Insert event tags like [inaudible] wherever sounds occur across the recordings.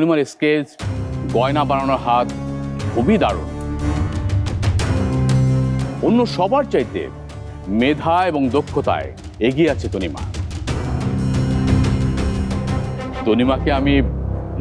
তনিমার sketch, গয়না বানানোর হাত, খুবই দারুণ। অন্য সবার চাইতে মেধা এবং দক্ষতায় এগিয়ে আছে তনিমা। তনিমাকে আমি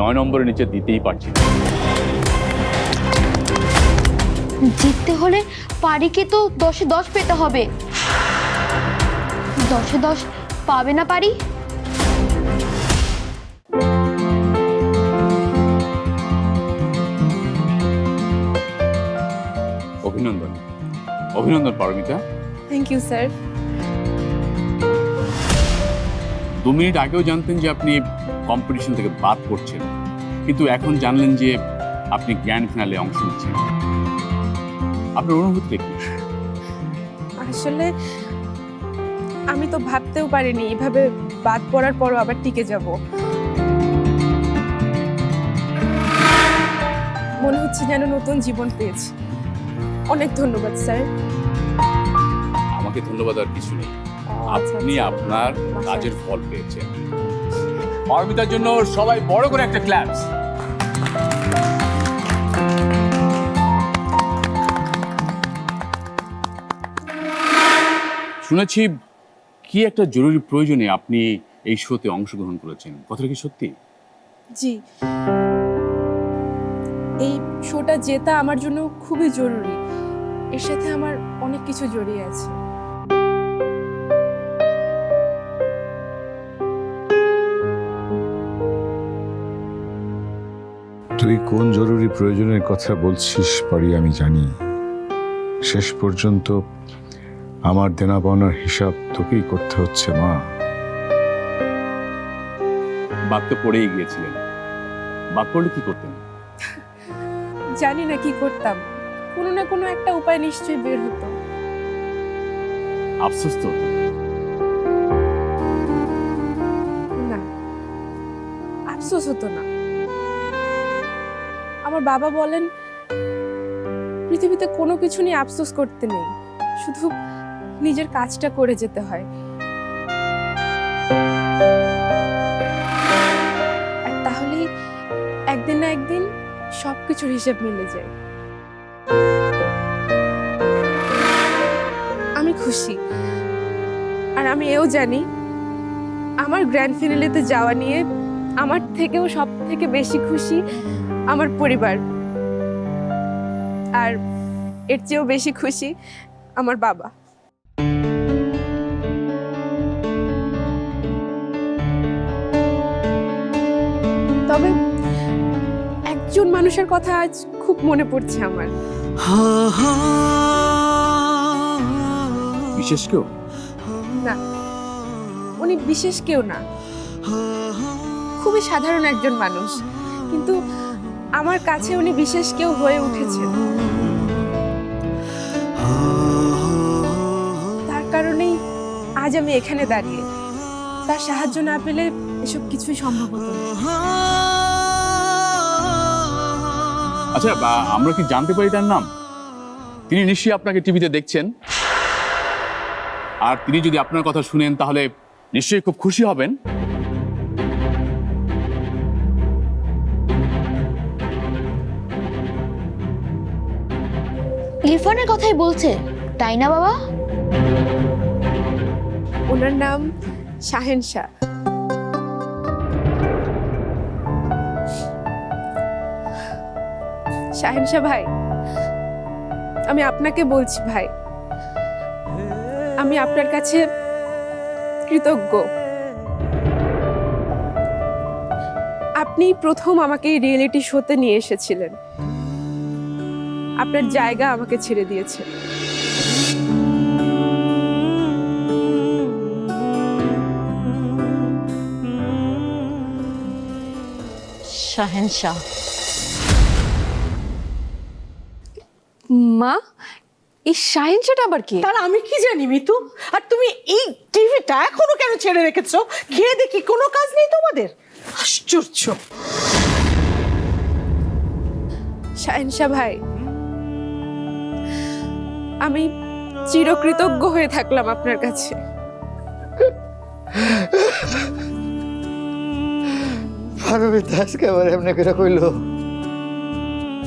নয় নম্বরের নিচে দিতেই পারছি না। জিততে হলে পারিকে তো দশে দশ পেতে হবে। দশে দশ পাবে না পারি? অভিনন্দন পারমিতা। থ্যাংক ইউ স্যার দু মিনিট আগেও জানতেন যে আপনি কম্পিটিশন থেকে বাদ পড়ছেন। কিন্তু এখন জানলেন যে আপনি গ্র্যান্ড ফিনালে অংশ নিচ্ছেন। আপনার অনুভূতি কি? আসলে আমি তো ভাবতেও পারিনি এভাবে বাদ পড়ার পরও আবার টিকে যাব। মনে হচ্ছে যেন নতুন জীবন পেয়েছি। অনেক ধন্যবাদ স্যার আমাকে ধন্যবাদ আর কিছু নেই। আচ্ছা, আপনি আচ্ছা। আপনার কাজের ফল পেয়েছেন। অর্মিতার জন্য সবাই বড় করে একটা ক্লাস শুনেছি কি একটা জরুরি প্রয়োজনে আপনি এই শোতে অংশগ্রহণ করেছেন। কথাটা কি সত্যি? জি। এই শোটা জেতা আমার জন্য খুবই জরুরি। এর সাথে আমার অনেক কিছু জড়িয়ে আছে। তুই কোন জরুরি প্রয়োজনের কথা বলছিস পারি আমি জানি। শেষ পর্যন্ত আমার দেনা পাওনার হিসাব তোকেই করতে হচ্ছে মা। বাদ তো পড়েই গিয়েছিলেন। বাদ পড়লে কি করতেন? জানি না কি করতাম। কোনো না কোনো একটা উপায় নিশ্চয়ই বের হতো। আফসোস তো। হতো। না আফসোস হতো না। আমার বাবা বলেন, পৃথিবীতে কোনো কিছু নিয়ে আফসোস করতে নেই, শুধু নিজের কাজটা করে যেতে হয়। আর তাহলেই একদিন না একদিন সবকিছুর হিসেব মিলে যায়। আমি খুশি, আর আমি এও জানি, আমার গ্র্যান্ড ফিনালেতে যাওয়া নিয়ে আমার থেকেও সব থেকে বেশি খুশি আমার পরিবার। আর এর চেয়েও বেশি খুশি আমার বাবা। তবে একজন মানুষের কথা আজ খুব মনে পড়ছে আমার। বিশেষ কেউ? না উনি বিশেষ কেউ না। খুবই সাধারণ একজন মানুষ। কিন্তু আমার কাছে উনি বিশেষ কেউ হয়ে উঠেছেন। তার কারণেই আজ আমি এখানে দাঁড়িয়ে। তার সাহায্য না পেলে এসব কিছুই সম্ভব হতো আচ্ছা বা, আমরা কি জানতে পারি তার নাম? তিনি নিশ্চয়ই আপনাকে টিভিতে দেখছেন। আর তিনি যদি আপনার কথা শুনেন, তাহলে নিশ্চয়ই খুব খুশি হবেন। ইরফানের কথাই বলছে, তাই না বাবা? ওনার নাম শাহেন শাহ। শাহেন শাহ ভাই, আমি আপনাকে বলছি ভাই, আমি আপনার কাছে কৃতজ্ঞ। আপনি প্রথম আমাকে এই রিয়েলিটি শোতে নিয়ে এসেছিলেন। আপনার জায়গা আমাকে ছেড়ে দিয়েছেন শাহেনশাহ মা এই শাহিনশাটা আবার কি? তার আমি কি জানি মিতু? আর তুমি এই টিভিটা এখনও কেন ছেড়ে রেখেছো? খেয়ে দেখি কোনো কাজ নেই তোমাদের? আশ্চর্য। শাহেনশা ভাই আমি চিরকৃতজ্ঞ হয়ে থাকলাম আপনার কাছে।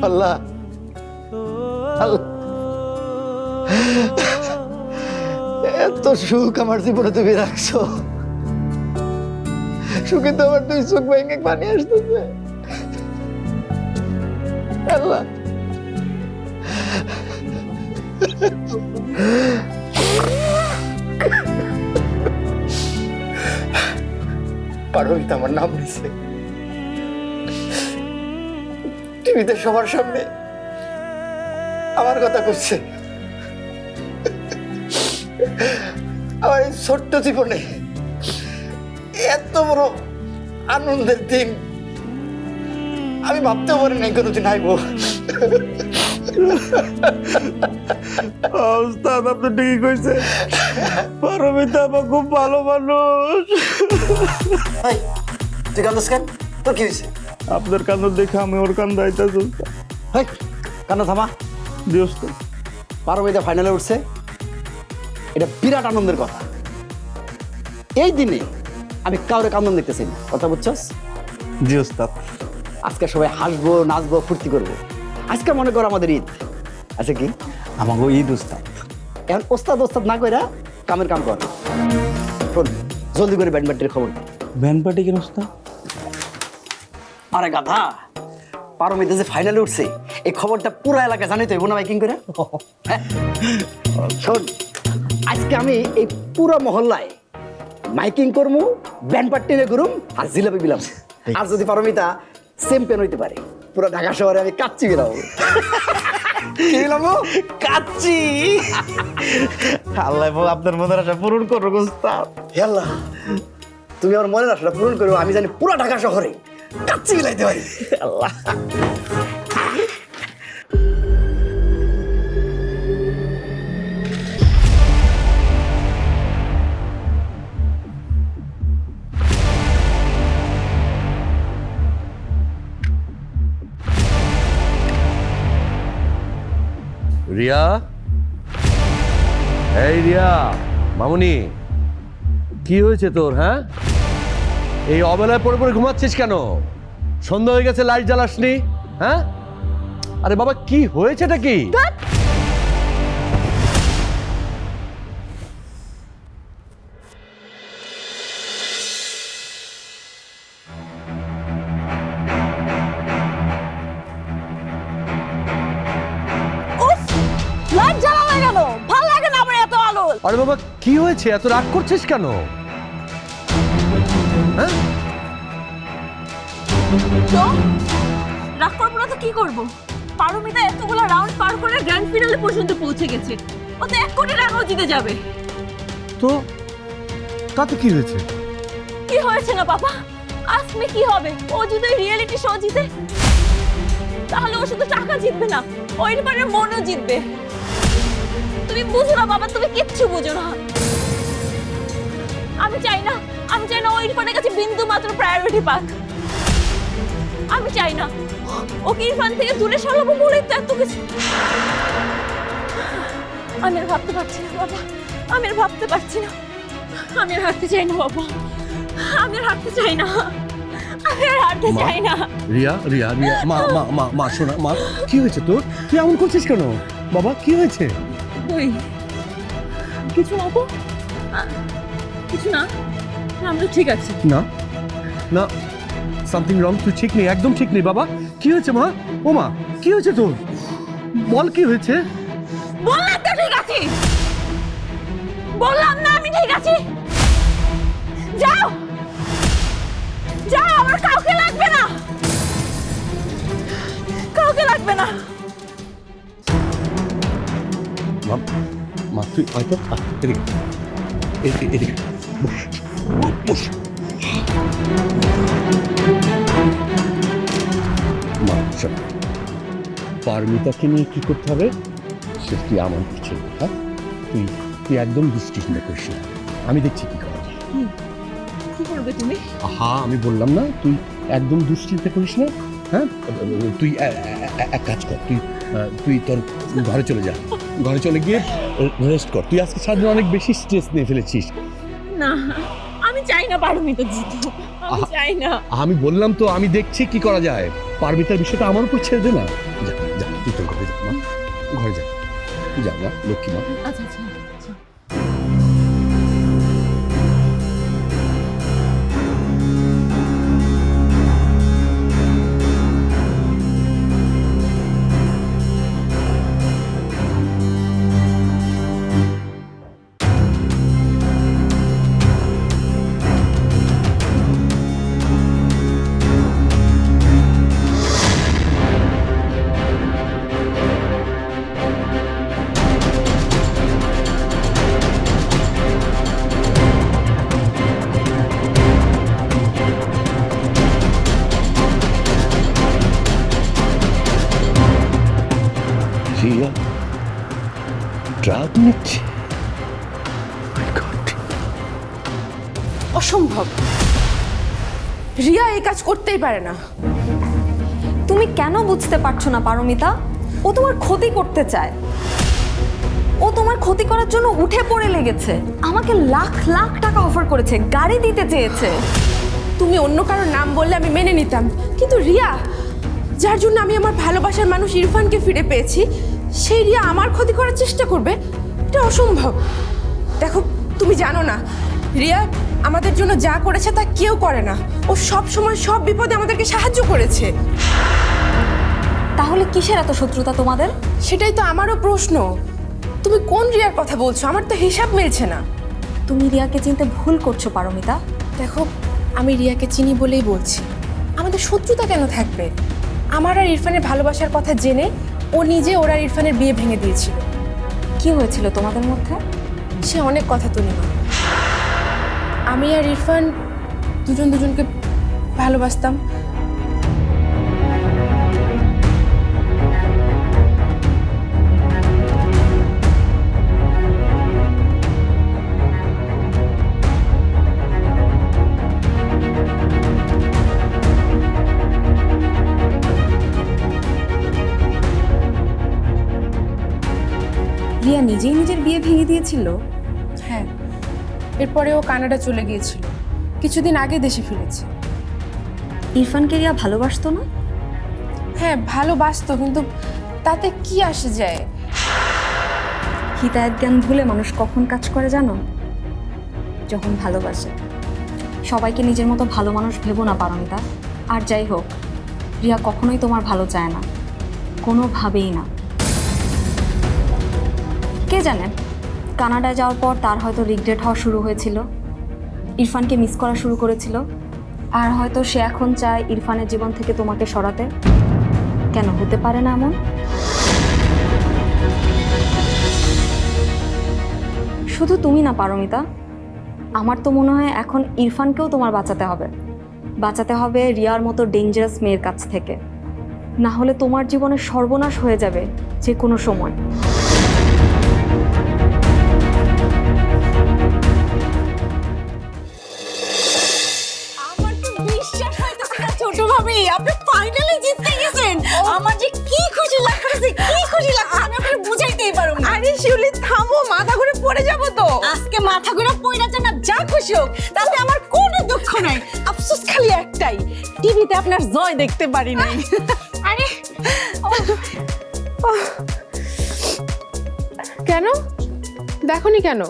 আল্লাহ। এত সুখ আমার জীবনে তুমি রাখছো। সুখে তো আমার দুই চোখ ভেঙে পানি আসতেছে। আল্লাহ। পারবিতা আমার নাম নিছে। টিভিতে সবার সামনে আমার কথা করছে আমার এই ছোট্ট জীবনে এত বড় আনন্দের দিন আমি ভাবতেও পারি নাই কোনোদিন আইব। ওস্তাদ আপনি ঠিকই কইছে পারমিতা আমার খুব ভালো মানুষ। তুই কান্দস কেন? তোর কি হয়েছে? আপনার কান্দ দেখে আমি ওর কান্দ আইতাছি। হেই, কান্না থামা। জি ওস্তাদ পারবিতা ফাইনালে উঠছে। এটা বিরাট আনন্দের কথা। এই দিনে আমি কাউরে কান্দন দেখতেছি না। কথা বুঝছস? জি ওস্তাদ। আজকে সবাই হাসবো নাচবো ফুর্তি করব। আজকে মনে করো আমাদের ঈদ। আচ্ছা কি? আমাকে ঈদ ওস্তাদ এখন ওস্তাদ ওস্তাদ না কইরা কামের কাম কর। শোন জলদি করে ব্যাডমিন্টনের খবর। ভ্যান পার্টি কেন ওস্তাদ আরে গাধা পারমিতে যে ফাইনালে উঠছে এই খবরটা পুরো এলাকা জানি তো না মাইকিং করে? হ্যাঁ? শোন আজকে আমি এই পুরো মহল্লায় মাইকিং করমু ব্যান্ড পার্টি নিয়ে ঘুরুম আর জিলাপি বিলাম। আর যদি পারমিতা চ্যাম্পিয়ন হইতে পারে। পুরো ঢাকা শহরে আমি কাচ্চি বিলাবো কি বিলাবো কাচ্চি। আল্লাহ আপনার মনের আশা পূরণ করো ওস্তাদ হে আল্লাহ তুমি আমার মনে রাখো পূরণ করো আমি জানি পুরো ঢাকা শহরে কাচ্চি বিলাইতে পারি। আল্লাহ। রিয়া? এই রিয়া, মামুনি, কি হয়েছে তোর হ্যাঁ? এই অবেলায় পড়ে পরে ঘুমাচ্ছিস কেন? সন্ধ্যা হয়ে গেছে, লাইট জ্বালাসনি হ্যাঁ? আরে বাবা, কি হয়েছেটা কি? বাবা কি হয়েছে? এত রাগ করছিস কেন? হ্যাঁ? তো? রাগ করব না তো কি করব? পারমিতা এতগুলো রাউন্ড পার করে গ্র্যান্ড ফিনালে পর্যন্ত পৌঁছে গেছে। ও তো এক কোটি টাকাও জিতে যাবে। তো? তাতে কি হয়েছে? কি হয়েছে না বাবা? আজকে কি হবে? ও যদি রিয়েলিটি শো জিতে তাহলে ও শুধু টাকা জিতবে না ও ইরফানের মনও জিতবে। তুমি বুঝো না বাবা তুমি কিচ্ছু বুঝো না। আমি চাই না আমি চাই না ও ইরফানের কাছে বিন্দু মাত্র প্রায়োরিটি পাক। আমি চাই না ওকে ইরফান থেকে দূরে সরাবো বলেই তো এত কিছু। আমি আর ভাবতে পারছি না বাবা আমি আর ভাবতে পারছি না। আমি আর হাঁটতে চাই না বাবা আমি আর হাঁটতে চাই না। আমি আর হাঁটতে চাই না। রিয়া রিয়া রিয়া মা মা মা মা শোনা মা কি হয়েছে তোর? তুই এমন করছিস কেন? বাবা কি হয়েছে? ওই কিছু না তো কিছু না? না, আমি তো ঠিক আছি। না না সামথিং রং তুই ঠিক নেই একদম ঠিক নেই বাবা। কি হয়েছে মা? ও মা কি হয়েছে তোর? বল কি হয়েছে? বললাম তো ঠিক আছি। বললাম না আমি ঠিক আছি। যাও। যাও আমার কাউকে লাগবে না। কাউকে লাগবে না। মা মা তুই এদিকে এদিকে বস, পারমিতাকে নিয়ে কি করতে হবে? সে তুই আমার পিছনে হ্যাঁ? তুই তুই একদম দুশ্চিন্তা করিস না। আমি দেখছি কি করা যায়। কি করবে তুমি? আহা আমি বললাম না তুই একদম দুশ্চিন্তা করিস না হ্যাঁ? তুই এক কাজ কর তুই তুই তোর ঘরে চলে যা। ঘরে চলে গিয়ে রেস্ট কর। তুই আজকে সারাদিন অনেক বেশি স্ট্রেস নিয়ে ফেলেছিস। না আমি চাই না পারমিতা জিতু। আমি চাই না। আমি বললাম তো আমি দেখছি কি করা যায়। পারমিতার বিষয়টা আমার উপর ছেড়ে দে না। যা যা তুই তোর ঘরে যা মা। ঘরে যা। যা যা লক্ষ্মী মা। আচ্ছা আচ্ছা। রিয়া ড্রাগ নিচ্ছে অসম্ভব। রিয়া এই কাজ করতেই পারে না। তুমি কেন বুঝতে পারছ না পারমিতা? ও তোমার ক্ষতি করতে চায়। ও তোমার ক্ষতি করার জন্য উঠে পড়ে লেগেছে। আমাকে লাখ লাখ টাকা অফার করেছে গাড়ি দিতে চেয়েছে। তুমি অন্য কারোর নাম বললে আমি মেনে নিতাম। কিন্তু রিয়া যার জন্য আমি আমার ভালোবাসার মানুষ ইরফানকে ফিরে পেয়েছি সেই রিয়া আমার ক্ষতি করার চেষ্টা করবে? এটা অসম্ভব। দেখো তুমি জানো না রিয়া আমাদের জন্য যা করেছে তা কেউ করে না। ও সব সময় সব বিপদে আমাদেরকে সাহায্য করেছে। তাহলে কিসের এত শত্রুতা তোমাদের? সেটাই তো আমারও প্রশ্ন। তুমি কোন রিয়ার কথা বলছো? আমার তো হিসাব মিলছে না। তুমি রিয়াকে চিনতে ভুল করছ পারমিতা। দেখো আমি রিয়াকে চিনি বলেই বলছি। আমাদের শত্রুতা কেন থাকবে? আমার আর ইরফানের ভালোবাসার কথা জেনে ও নিজে ওরা আর ইরফানের বিয়ে ভেঙে দিয়েছিল। কি হয়েছিল তোমাদের মধ্যে? সে অনেক কথা তুলে আমি আর ইরফান দুজন দুজনকে ভালোবাসতাম। নিজেই নিজের বিয়ে ভেঙে দিয়েছিল? হ্যাঁ। এরপরে ও কানাডা চলে গিয়েছিল। কিছুদিন আগে দেশে ফিরেছে। ইরফানকে রিয়া ভালোবাসতো না? হ্যাঁ ভালোবাসতো কিন্তু তাতে কি আসে যায়? হিতায়ত জ্ঞান ভুলে মানুষ কখন কাজ করে জানো? যখন ভালোবাসে। সবাইকে নিজের মতো ভালো মানুষ ভেবো না পারমিতা। আর যাই হোক রিয়া কখনোই তোমার ভালো চায় না। কোনোভাবেই না। কে জানে? কানাডায় যাওয়ার পর তার হয়তো রিগ্রেট হওয়া শুরু হয়েছিল। ইরফানকে মিস করা শুরু করেছিল। আর হয়তো সে এখন চায় ইরফানের জীবন থেকে তোমাকে সরাতে। কেন, হতে পারে না এমন? শুধু তুমি না, পারমিতা। আমার তো মনে হয় এখন ইরফানকেও তোমার বাঁচাতে হবে। বাঁচাতে হবে রিয়ার মতো ডেঞ্জারাস মেয়ের কাছ থেকে। না হলে তোমার জীবনে সর্বনাশ হয়ে যাবে যে কোনো সময়। লাগতেছে কি খুশি লাগছে? আমি আপনাকে বুঝাইতেই পারব না। আরে শিউলি থামো মাথা ঘুরে পড়ে যাব তো। আজকে মাথা ঘুরে পড়ে যান না যা খুশি হোক তাতে আমার কোনো দুঃখ নাই। আফসোস খালি একটাই টিভিতে আপনার জয় দেখতে পারি নাই। আরে কেন? দেখনি কেন?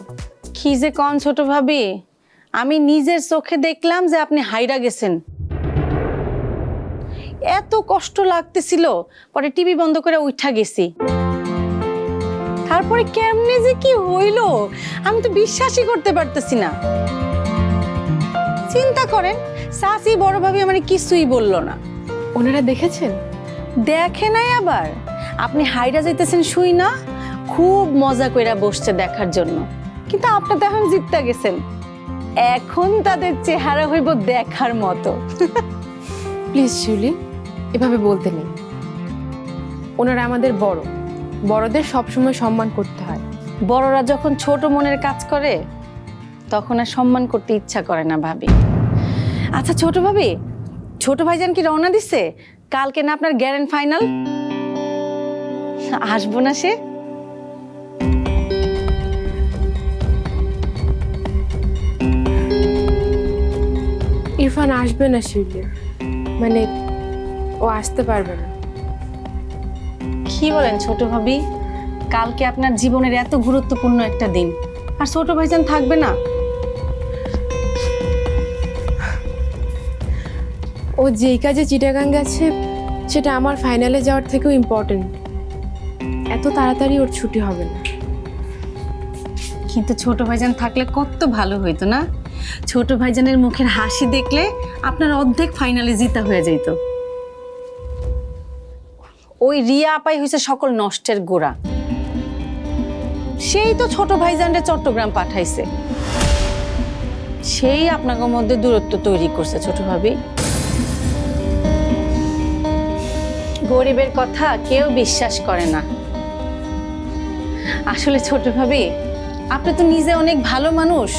কি যে কন ছোট ভাবি আমি নিজের চোখে দেখলাম যে আপনি হাইরা গেছেন। এত কষ্ট লাগতেছিল পরে টিভি বন্ধ করে উঠা গেছি। তারপরে কেমনে যে কি হইল আমি তো বিশ্বাসই করতে পারতেছি না। চিন্তা করেন সাসি বড় ভাবি আমার কিছুই বলল না। ওনারা দেখেছেন? দেখে নাই আবার। আপনি হাইরা যাইতেছেন শুই না খুব মজা কইরা বসছে দেখার জন্য। কিন্তু আপনি তো এখন জিততে গেছেন। এখন তাদের চেহারা হইব দেখার মতো। প্লিজ শিউলি। এভাবে বলতে নেই। ওনারা আমাদের বড়। বড়দের সবসময় সম্মান করতে হয়। বড়রা যখন ছোট মনের কাজ করে তখন আর সম্মান করতে ইচ্ছা করে না ভাবি। আচ্ছা ছোট ভাবি ছোট ভাইজান কি রওনা দিছে? কালকে না আপনার গ্যারেন্ট ফাইনাল? আসব না সে? ইরফান আসবে না শিউলি। মানে ও আসতে পারবে না। কি বলেন ছোট ভাবি? কালকে আপনার জীবনের এত গুরুত্বপূর্ণ একটা দিন। আর ছোট ভাইজান থাকবে না? ও যেই কাজে চিটাগাং গেছে সেটা আমার ফাইনালে যাওয়ার থেকেও ইম্পর্টেন্ট এত তাড়াতাড়ি ওর ছুটি হবে না। কিন্তু ছোট ভাইজান থাকলে কত ভালো হইতো না? ছোট ভাইজানের মুখের হাসি দেখলে আপনার অর্ধেক ফাইনালে জিতা হয়ে যেত ওই রিয়া আপাই হয়েছে সকল নষ্টের গোড়া। সেই তো ছোট ভাইজানরে চট্টগ্রাম পাঠাইছে। সেই আপনাদের মধ্যে দূরত্ব তৈরি করছে ছোট ভাবি। গরিবের কথা কেউ বিশ্বাস করে না। আসলে ছোট ভাবি, আপনি তো নিজে অনেক ভালো মানুষ,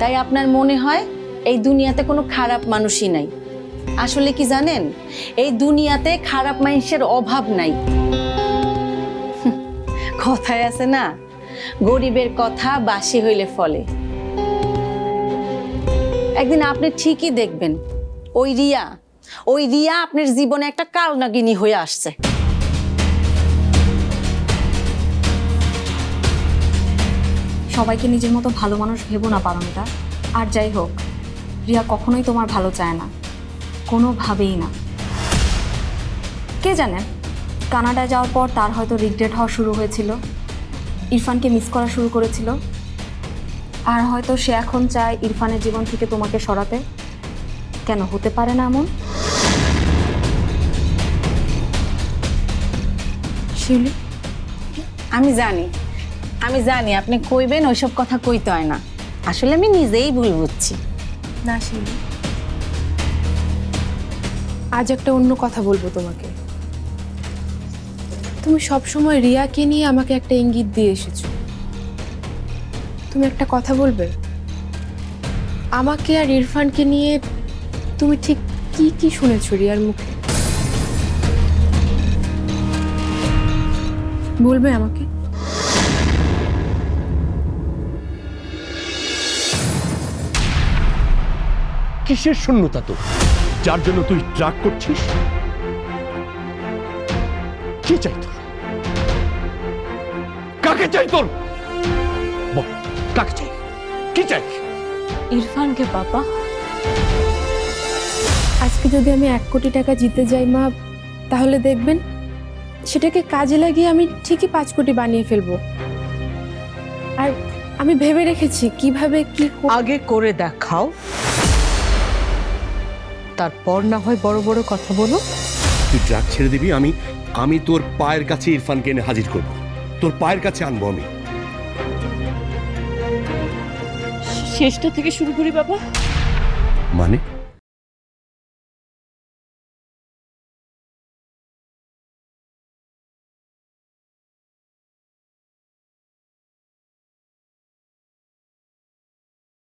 তাই আপনার মনে হয় এই দুনিয়াতে কোনো খারাপ মানুষই নাই। আসলে কি জানেন? এই দুনিয়াতে খারাপ মানুষের অভাব নাই। [laughs] কথায় আছে না, গরিবের কথা বাসি হইলে ফলে। একদিন আপনি ঠিকই দেখবেন, ওই রিয়া ওই রিয়া আপনার জীবনে একটা কালনাগিনী হয়ে আসছে। সবাইকে নিজের মতো ভালো মানুষ ভেবো না, পারমিতা। আর যাই হোক, রিয়া কখনোই তোমার ভালো চায় না। কোনোভাবেই না। কে জানে কানাডা যাওয়ার পর তার হয়তো রিগ্রেট হওয়া শুরু হয়েছিল ইরফানকে মিস করা শুরু করেছিল আর হয়তো সে এখন চায় ইরফানের জীবন থেকে তোমাকে সরাতে। কেন হতে পারে না এমন? শিউলি? আমি জানি আমি জানি আপনি কইবেন ওইসব কথা কইতে হয় না। আসলে আমি নিজেই ভুল বুঝছি। না শিউলি। আজ একটা অন্য কথা বলব তোমাকে। তুমি সবসময় রিয়াকে নিয়ে আমাকে একটা ইঙ্গিত দিয়ে এসেছ। তুমি একটা কথা বলবে? আমাকে আর ইরফানকে নিয়ে তুমি ঠিক কি কি শুনেছো রিয়ার মুখে? বলবে আমাকে? কিসের শূন্যতা তো? যার জন্য তুই ট্রাক করছিস? কি চাই তোর? কাকে চাই তোর? বল কাকে চাই? কি চাই? ইরফানকে পাপা। আজকে যদি আমি এক কোটি টাকা জিতে যাই মা তাহলে দেখবেন সেটাকে কাজে লাগিয়ে আমি ঠিকই পাঁচ কোটি বানিয়ে ফেলব। আর আমি ভেবে রেখেছি কীভাবে কি আগে করে দেখাও। তারপর না হয় বড় বড় কথা বলো। তুই ড্রাগ ছেড়ে দিবি আমি আমি তোর পায়ের কাছে ইরফানকে এনে হাজির করব। তোর পায়ের কাছে আনব আমি। শেষটা থেকে শুরু করি বাবা। মানে?